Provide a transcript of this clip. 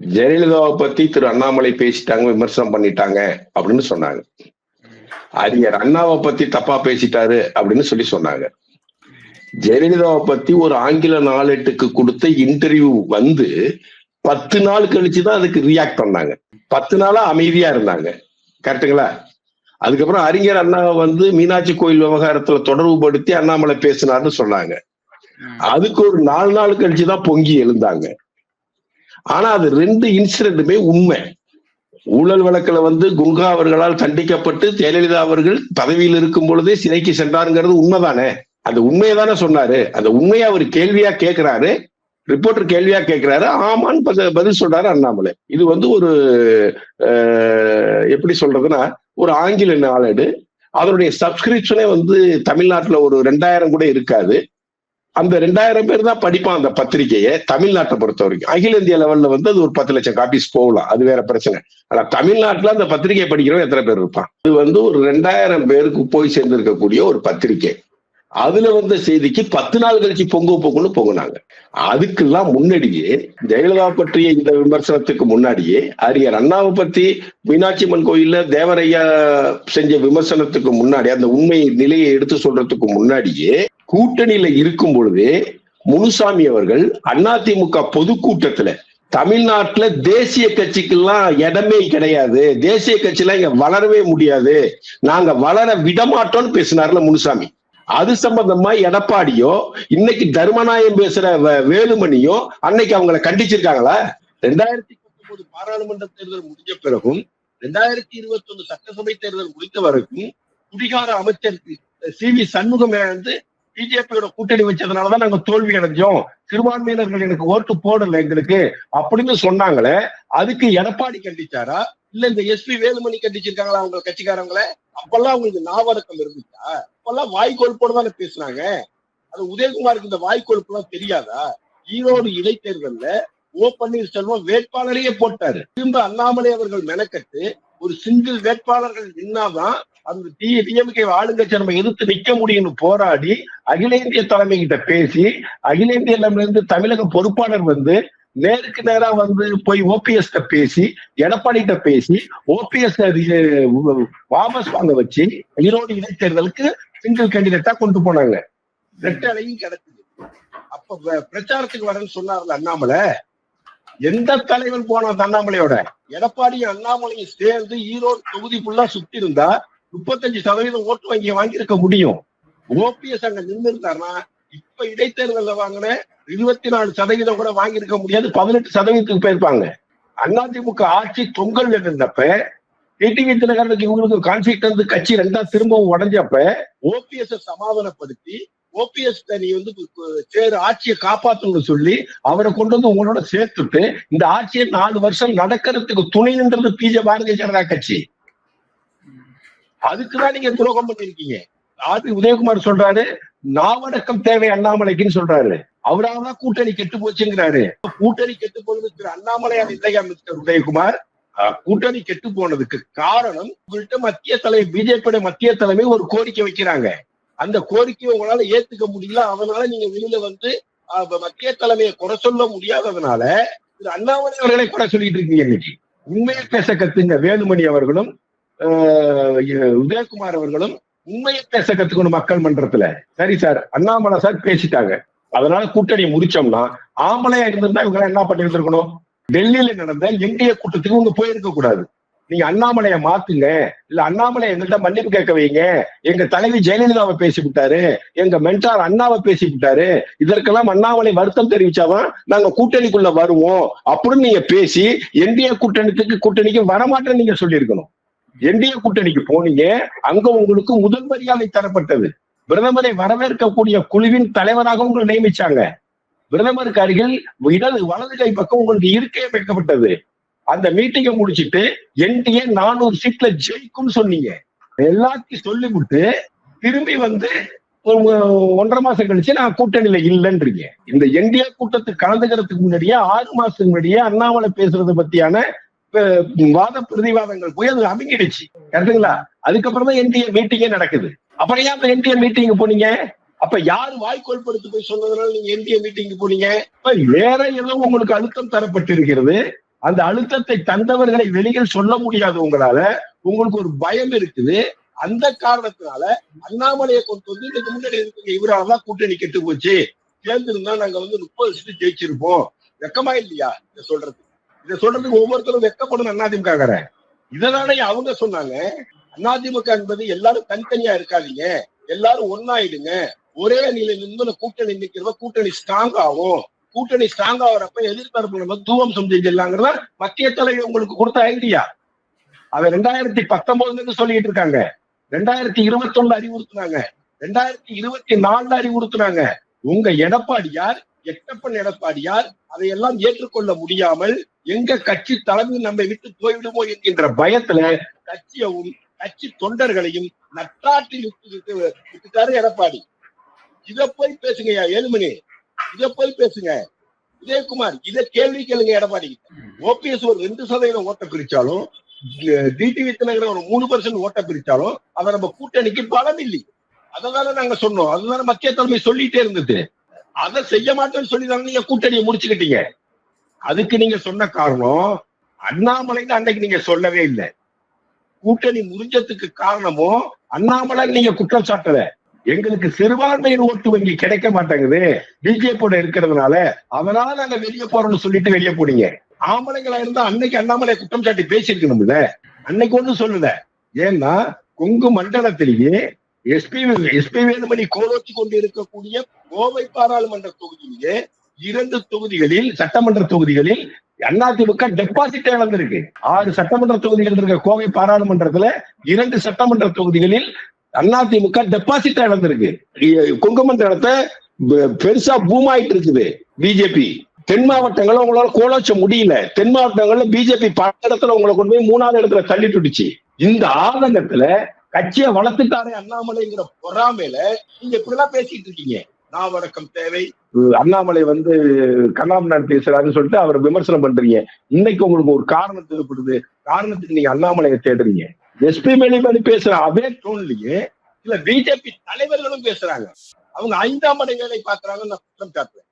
ஜெயலலிதாவை பத்தி திரு அண்ணாமலை பேசிட்டாங்க விமர்சனம் பண்ணிட்டாங்க அப்படின்னு சொன்னாங்க. அறிஞர் அண்ணாவை பத்தி தப்பா பேசிட்டாரு அப்படின்னு சொல்லி சொன்னாங்க. ஜெயலலிதாவை பத்தி ஒரு ஆங்கில நாளெட்டுக்கு கொடுத்த இன்டர்வியூ வந்து பத்து நாள் கழிச்சுதான் அதுக்கு ரியாக்ட் பண்ணாங்க. பத்து நாளா அமைதியா இருந்தாங்க. கரெக்டுங்களா அதுக்கப்புறம் அறிஞர் அண்ணாவை வந்து மீனாட்சி கோயில் விவகாரத்துல தொடர்பு படுத்தி அண்ணாமலை பேசினார்னு சொன்னாங்க. அதுக்கு ஒரு நாலு நாள் கழிச்சுதான் பொங்கி எழுந்தாங்க. ஆனா அது ரெண்டு இன்சிடென்ட்டுமே உண்மை. ஊழல் வழக்கில் வந்து குங்கா அவர்களால் தண்டிக்கப்பட்டு ஜெயலலிதா அவர்கள் பதவியில் இருக்கும் பொழுதே சிறைக்கு சென்றாருங்கிறது உண்மைதானே? அந்த உண்மையை தானே சொன்னாரு. அந்த உண்மையை அவர் கேள்வியா கேட்கிறாரு. ரிப்போர்ட்டர் கேள்வியா கேட்கிறாரு. ஆமான்னு பதில் சொல்றாரு அண்ணாமலை. இது வந்து ஒரு எப்படி சொல்றதுன்னா ஒரு ஆங்கில நாளேடு. அதனுடைய சப்ஸ்கிரிப்ஷனே வந்து தமிழ்நாட்டுல ஒரு ரெண்டாயிரம் கூட இருக்காது. அந்த ரெண்டாயிரம் பேர் தான் படிப்பான் அந்த பத்திரிகையை தமிழ்நாட்டை பொறுத்த வரைக்கும். அகில இந்திய லெவல்ல வந்து அது ஒரு பத்து லட்சம் காப்பீஸ் போகலாம். அது வேற பிரச்சனை. ஆனா தமிழ்நாட்டுல அந்த பத்திரிகையை படிக்கிறவன் எத்தனை பேர் இருப்பான்? இது வந்து ஒரு ரெண்டாயிரம் பேருக்கு போய் சேர்ந்திருக்கக்கூடிய ஒரு பத்திரிகை. அதுல வந்த செய்திக்கு பத்து நாள் கழிச்சு பொங்க பொங்குன்னு பொங்குனாங்க. அதுக்கெல்லாம் முன்னாடியே ஜெயலலிதா பற்றிய இந்த விமர்சனத்துக்கு முன்னாடியே அறிஞர் அண்ணாவை பத்தி மீனாட்சி அம்மன் கோயில்ல தேவரையா செஞ்ச விமர்சனத்துக்கு முன்னாடி அந்த உண்மை நிலையை எடுத்து சொல்றதுக்கு முன்னாடியே கூட்டணியில இருக்கும் பொழுது முனுசாமி அவர்கள் அதிமுக பொதுக்கூட்டத்துல தமிழ்நாட்டுல தேசிய கட்சிக்கெல்லாம் இடமே கிடையாது. தேசிய கட்சியெல்லாம் இங்க வளரவே முடியாது. நாங்க வளர விடமாட்டோம்னு பேசினார்ல முனுசாமி. அது சம்பந்தமா எடப்பாடியோ இன்னைக்கு தர்மநாயம் பேசுற வேலுமணியோ அன்னைக்கு அவங்கள கண்டிச்சிருக்காங்களா? ரெண்டாயிரத்தி பத்தொன்பது பாராளுமன்ற தேர்தல் முடிஞ்ச பிறகும் ரெண்டாயிரத்தி இருபத்தி ஒண்ணு சட்டசபை தேர்தல் முடித்த வரைக்கும் குடிகார அமைச்சர் சி வி சண்முகம் வந்து பிஜேபியோட கூட்டணி வச்சதுனாலதான் நாங்க தோல்வி அடைஞ்சோம். சிறுபான்மையினர்கள் எனக்கு ஓட்டு போடல எங்களுக்கு. அப்படின்னு சொன்னாங்களே அதுக்கு எடப்பாடி கண்டிச்சாரா? இல்ல இந்த எஸ்பி வேலுமணி கண்டிச்சிருக்காங்களா அவங்க கட்சிக்காரங்களை அப்பெல்லாம் அவங்களுக்கு நாவரக்கம் இருந்துச்சா? அப்பெல்லாம் வாய்க்கொழுப்போடு தானே பேசுனாங்க. அது உதயகுமாருக்கு இந்த வாய்க்கொழுப்பு எல்லாம் தெரியாதா? ஈரோடு இடைத்தேர்தல்ல ஓ பன்னீர்செல்வம் வேட்பாளரையே போட்டாரு. திரும்ப அண்ணாமலை அவர்கள் மெனக்கட்டு ஒரு சிங்கிள் வேட்பாளர்கள் நின்னாதான் அந்த டி டிஎம்கே ஆளுங்கட்சி நம்ம எதிர்த்து நிக்க முடியும்னு போராடி அகில இந்திய தலைமை கிட்ட பேசி அகில இந்திய இருந்து தமிழக பொறுப்பாளர் வந்து நேருக்கு நேரா வந்து போய் ஓபிஎஸ் பேசி எடப்பாடி கிட்ட பேசி ஓபிஎஸ் வாபஸ் வாங்க வச்சு ஈரோடு இடைத்தேர்தலுக்கு சிங்கிள் கேண்டிடேட்டா கொண்டு போனாங்க. ரெட்டலையும் கிடைச்சது அப்ப பிரச்சாரத்துக்கு வரேன்னு சொன்னார்ல அண்ணாமலை. எந்த தலைவன் போனா அண்ணாமலையோட? எடப்பாடியும் அண்ணாமலையும் சேர்ந்து ஈரோடு தொகுதிக்குள்ள சுத்தி இருந்தா முப்பத்தஞ்சு சதவீதம் ஓட்டு வங்கி வாங்கியிருக்க முடியும். ஓபிஎஸ் அங்க நின்று இருந்தாருன்னா இப்ப இடைத்தேர்தலில் வாங்கின இருபத்தி நாலு சதவீதம் கூட வாங்கியிருக்க முடியாது பதினெட்டு சதவீதத்துக்கு போயிருப்பாங்க. அதிமுக ஆட்சி தொங்கல் இருந்தப்ப டிடிவி தினகரனுக்கு இவங்களுக்கு கான்ஃபிளிக் வந்து கட்சி ரெண்டா திரும்பவும் உடஞ்சப்ப ஓபிஎஸ் சமாதானப்படுத்தி ஓபிஎஸ் நீ வந்து கு- சேரு ஆட்சியை காப்பாத்தணும்னு சொல்லி அவரை கொண்டு வந்து உங்களோட சேர்த்துட்டு இந்த ஆட்சியை நாலு வருஷம் நடக்கிறதுக்கு துணை நின்றது பிஜே பாரதிய ஜனதா கட்சி. அதுக்குதான் நீங்க துரோகம் பண்ணிருக்கீங்க. ஆதி உதயகுமார் சொல்றாரு நாவடக்கம் தேவை அண்ணாமலைக்குன்னு சொல்றாரு. அவராதான் கூட்டணி கெட்டு போச்சுங்கிறாரு. கூட்டணி கெட்டு போனதுக்கு திரு அண்ணாமலையார் இல்லையா மிஸ்டர் உதயகுமார். கூட்டணி கெட்டு போனதுக்கு காரணம் உங்கள்கிட்ட மத்திய தலைமை பிஜேபியோட மத்திய தலைமை ஒரு கோரிக்கை வைக்கிறாங்க. அந்த கோரிக்கையை உங்களால ஏத்துக்க முடியல. அதனால நீங்க வெளியில வந்து மத்திய தலைமையை குறை சொல்ல முடியாததுனால திரு அண்ணாமலை அவர்களை குறை சொல்லிட்டு இருக்கீங்க இன்னைக்கு. உண்மையை பேச கத்துங்க வேலுமணி அவர்களும். உதயகுமார் அவர்களும் உண்மையை பேச கத்துக்கணும் மக்கள் மன்றத்துல. சரி சார் அண்ணாமலை சார் பேசிட்டாங்க. அதனால கூட்டணி முடிச்சோம்னா ஆம்பளையா இருந்திருந்தா இவங்க என்ன பண்ணி இருக்கணும் டெல்லியில நடந்த என்டிஏ கூட்டத்துக்கு இவங்க போயிருக்க கூடாது. நீங்க அண்ணாமலையை மாத்துங்க. இல்ல அண்ணாமலை எங்கள்கிட்ட மன்னிப்பு கேட்க வைங்க. எங்க தலைவி ஜெயலலிதாவை பேசி விட்டாரு எங்க மென்டார் அண்ணாவை பேசி விட்டாரு இதற்கெல்லாம் அண்ணாமலை வருத்தம் தெரிவிச்சாதான் நாங்க கூட்டணிக்குள்ள வருவோம். அப்படின்னு நீங்க பேசி என்டிஏ கூட்டணிக்கு கூட்டணிக்கு வரமாட்டேன்னு நீங்க சொல்லியிருக்கணும். என்டிஏ கூட்டணிக்கு போனீங்க அங்க உங்களுக்கு முதல் மரியாதை தரப்பட்டது. பிரதமரை வரவேற்கக்கூடிய குழுவின் தலைவராக உங்களை நியமிச்சாங்க. பிரதமருக்கு அருகில் இடது வலது கை பக்கம் உங்களுக்கு இருக்கே வைக்கப்பட்டது. அந்த மீட்டிங்கை முடிச்சிட்டு என்டிஏ நானூறு சீட்ல ஜெயிக்கும்னு சொன்னீங்க. எல்லாத்தையும் சொல்லிவிட்டு திரும்பி வந்து ஒன்றரை மாசம் கழிச்சு நான் கூட்டணியில இல்லைன்றீங்க. இந்த என்டிஏ கூட்டத்துக்கு கலந்துக்கிறதுக்கு முன்னாடியே ஆறு மாசத்துக்கு முன்னாடியே அண்ணாமலை பேசுறது பத்தியான வாத பிரதிவாதங்கள் போய் அது அமைங்கிடுச்சு. கரெக்டுங்களா அதுக்கப்புறம் தான் என்டிஏ மீட்டிங்கே நடக்குது. அப்புறம் ஏன் அந்த என்டிஏ மீட்டிங் போனீங்க? அப்ப யாரு வாய்க்கோல்படுத்தி போய் சொன்னதுனால நீங்க என்டிஏ மீட்டிங் போனீங்க? அப்ப வேற ஏதோ உங்களுக்கு அழுத்தம் தரப்பட்டிருக்கிறது. அந்த அழுத்தத்தை தந்தவர்களை வெளியில் சொல்ல முடியாது உங்களால. உங்களுக்கு ஒரு பயம் இருக்குது. அந்த காரணத்தினால அண்ணாமலையை கொண்டு வந்து இதுக்கு முன்னாடி இருக்கிற இவராலதான் கூட்டணி கெட்டு போச்சு. சேர்ந்திருந்தா நாங்க வந்து முப்பது சீட்டு ஜெயிச்சிருப்போம். வெக்கமா இல்லையா? சொல்றது இதை சொல்றதுக்கு ஒவ்வொருத்தரும் வெக்கப்படணும் அதிமுக இதனால அவங்க சொன்னாங்க அதிமுக என்பது எல்லாரும் தனித்தனியா இருக்காதீங்க. எல்லாரும் ஒன்னாயிடுங்க. ஒரே நிலை நின்று கூட்டணி நிக்கிறப்ப கூட்டணி ஸ்ட்ராங் ஆகும். கூட்டணி ஸ்ட்ராங் ஆகுறப்ப எதிர்பார்ப்பு நம்ம தூவம் செஞ்சிடலாங்கிறத மத்திய தலைவர் உங்களுக்கு கொடுத்த ஐடியா அதை ரெண்டாயிரத்தி பத்தொன்பதுல சொல்லிட்டு இருக்காங்க. ரெண்டாயிரத்தி இருபத்தி ஒண்ணுல அறிவுறுத்தினாங்க. ரெண்டாயிரத்தி இருபத்தி நாலுல அறிவுறுத்தினாங்க. உங்க எடப்பாடியார் எட்டப்பன் எடப்பாடியார் அதையெல்லாம் ஏற்றுக்கொள்ள முடியாமல் எங்க கட்சி தலைமை நம்மை விட்டு போய்விடுமோ என்கின்ற பயத்துல கட்சியவும் கட்சி தொண்டர்களையும் நட்டாட்டி விட்டு விட்டுட்டாரு எடப்பாடி. இத போய் பேசுங்கய்யா ஏழுமணி. இத போய் பேசுங்க. உதயகுமார் இத கேள்வி கேளுங்க எடப்பாடி. ஓபிஎஸ் ஒரு ரெண்டு சதவீதம் ஓட்ட பிரிச்சாலும் டிடிவி தினகரன் ஒரு மூணு பர்சன்ட் ஓட்ட பிரிச்சாலும் அதை நம்ம கூட்டணிக்கு பலம் இல்லை. அதனால நாங்க சொன்னோம். அதுதான மத்திய தலைமை சொல்லிட்டே இருந்தது. அதை செய்ய மாட்டேன்னு சொல்லி தானே நீங்க கூட்டணியை முடிச்சுக்கிட்டீங்க. அதுக்கு நீங்க சொன்ன காரணம் அண்ணாமலைன்னு அன்னைக்கு நீங்க சொல்லவே இல்லை. கூட்டணி முடிஞ்சதுக்கு காரணமும் அண்ணாமலை நீங்க குற்றம் சாட்டல. எங்களுக்கு சிறுபான்மையின் ஓட்டு வங்கி கிடைக்க மாட்டேங்குது. பிஜேபியோட இருக்கிறதுனால அதனால நாங்க வெளியே போறோம்னு சொல்லிட்டு வெளியே போனீங்க. ஆம்பளைங்களா இருந்தா அன்னைக்கு அண்ணாமலை குற்றம் சாட்டி பேசியிருக்கணும்ல. அன்னைக்கு ஒண்ணும் சொல்லல. ஏன்னா Kongu மண்டலத்திலேயே S P S P Velumani கோலோச்சி கொண்டிருக்கக்கூடிய கோவை பாராளுமன்ற தொகுதியிலே இரண்டு தொகுதிகளில் சட்டமன்ற தொகுதிகளில் அதிமுக டெபாசிட் இழந்திருக்கு. ஆறு சட்டமன்ற தொகுதிகள் இருக்க கோவை பாராளுமன்றத்துல இரண்டு சட்டமன்ற தொகுதிகளில் அதிமுக டெபாசிட் இழந்திருக்கு. கொங்கு பெருசா பூம் ஆயிட்டு இருக்குது பிஜேபி தென் மாவட்டங்கள்ல உங்களால கோலோச்ச முடியல. தென் மாவட்டங்கள்ல பிஜேபி பல இடத்துல உங்களை கொண்டு போய் மூணாவது இடத்துல தள்ளிட்டுடுச்சு இந்த ஆதங்கத்துல கட்சியை வளர்த்துட்டாரே அண்ணாமலைங்கிற பொறாமையில நீங்க இப்படிலாம் பேசிட்டு இருக்கீங்க. நாவடக்கம் தேவை. அண்ணாமலை வந்து கண்ணாமனார் பேசுறாருன்னு சொல்லிட்டு அவர் விமர்சனம் பண்றீங்க. இன்னைக்கு உங்களுக்கு ஒரு காரணம் தேவைப்படுது. காரணத்துக்கு நீங்க அண்ணாமலையை தேடுறீங்க. எஸ்பி மேலிமணி பேசுற அதே டோன்லயே இல்ல பிஜேபி தலைவர்களும் பேசுறாங்க. அவங்க ஐந்தாம் படை வேலை பாக்குறாங்கன்னு நான் குற்றம் சாட்டுறேன்.